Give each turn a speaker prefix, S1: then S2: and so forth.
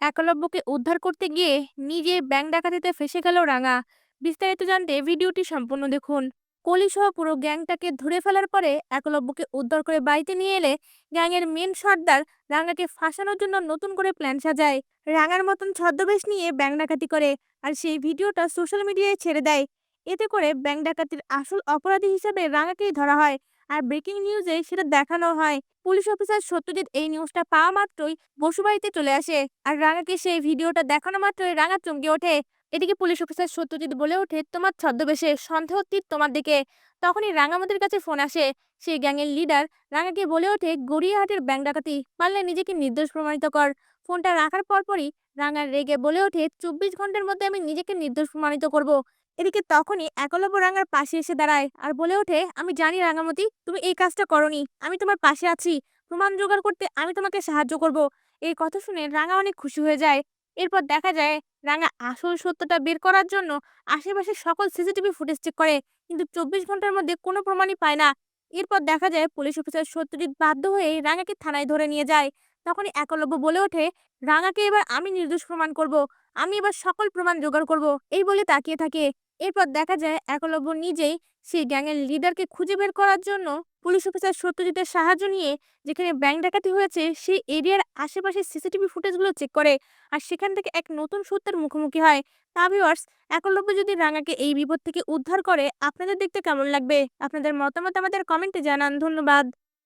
S1: একলব্যকে উদ্ধার করতে গিয়ে নিজে ব্যাংক ডাকাতিতে ফেসে গেল রাঙা। বিস্তারিত জানতে ভিডিওটি সম্পূর্ণ দেখুন। কলিসহ পুরো গ্যাংটাকে ধরে ফেলার পরে একলব্যকে উদ্ধার করে বাড়িতে নিয়ে এলে গ্যাংয়ের মেন সর্দার রাঙাকে ফাঁসানোর জন্য নতুন করে প্ল্যান সাজায়। রাঙার মতন ছদ্মবেশ নিয়ে ব্যাংক ডাকাতি করে আর সেই ভিডিওটা সোশ্যাল মিডিয়ায় ছেড়ে দেয়। এতে করে ব্যাংক ডাকাতির আসল অপরাধী হিসেবে রাঙাকেই ধরা হয়। আর ব্রেকিং নিউজে সেটা দেখানো হয়। পুলিশ অফিসার সত্যজিৎ এই নিউজটা পাওয়া মাত্রই বসুবাড়িতে চলে আসে আর রাঙাকে সেই ভিডিওটা দেখানো মাত্রই রাঙা চমকে ওঠে। এদিকে পুলিশ অফিসার সত্যজিৎ বলে ওঠে, তোমার ছদ্মবেশে সন্দেহ তীর তোমার দিকে। তখনই রাঙামতির কাছে ফোন আসে। সেই গ্যাংয়ের লিডার রাঙাকে বলে ওঠে, গড়িয়াহাটের ব্যাংক ডাকাতি, পারলে নিজেকে নির্দোষ প্রমাণিত কর। ফোনটা রাখার পরপরই রাঙার রেগে বলে ওঠে, চব্বিশ ঘণ্টার মধ্যে আমি নিজেকে নির্দোষ প্রমাণিত করব। এদিকে তখনই একলব্য রাঙার পাশে এসে দাঁড়ায় আর বলে ওঠে, আমি জানি রাঙামতি, তুমি এই কাজটা করনি। আমি তোমার পাশে আছি। প্রমাণ জোগাড় করতে আমি তোমাকে সাহায্য করব। এই কথা শুনে রাঙা অনেক খুশি হয়ে যায়। এরপর দেখা যায় রাঙা আসল সত্যটা বের করার জন্য আশেপাশে সকল সিসিটিভি ফুটেজ চেক করে, কিন্তু চব্বিশ ঘণ্টার মধ্যে কোনো প্রমাণই পায় না। এরপর দেখা যায় পুলিশ অফিসার সত্যজিৎ বাধ্য হয়ে রাঙাকে থানায় ধরে নিয়ে যায়। তখনই একলব্য বলে ওঠে, রাঙাকে এবার আমি নির্দোষ প্রমাণ করব। আমি এবার সকল প্রমাণ জোগাড় করব। এই বলে তাকিয়ে থাকে। এরপর দেখা যায় একলব্য নিজেই সেই গ্যাংয়ের লিডারকে খুঁজে বের করার জন্য পুলিশ অফিসার সত্যজিতের সাহায্য নিয়ে যেখানে ব্যাংক ডাকাতি হয়েছে, সেই এরিয়ার আশেপাশে সিসিটিভি ফুটেজগুলো চেক করে আর সেখান থেকে এক নতুন সত্যের মুখোমুখি হয়। তা ভিউয়ার্স একলব্য যদি রাঙাকে এই বিপদ থেকে উদ্ধার করে, আপনাদের দেখতে কেমন লাগবে? আপনাদের মতামত আমাদের কমেন্টে জানান। ধন্যবাদ।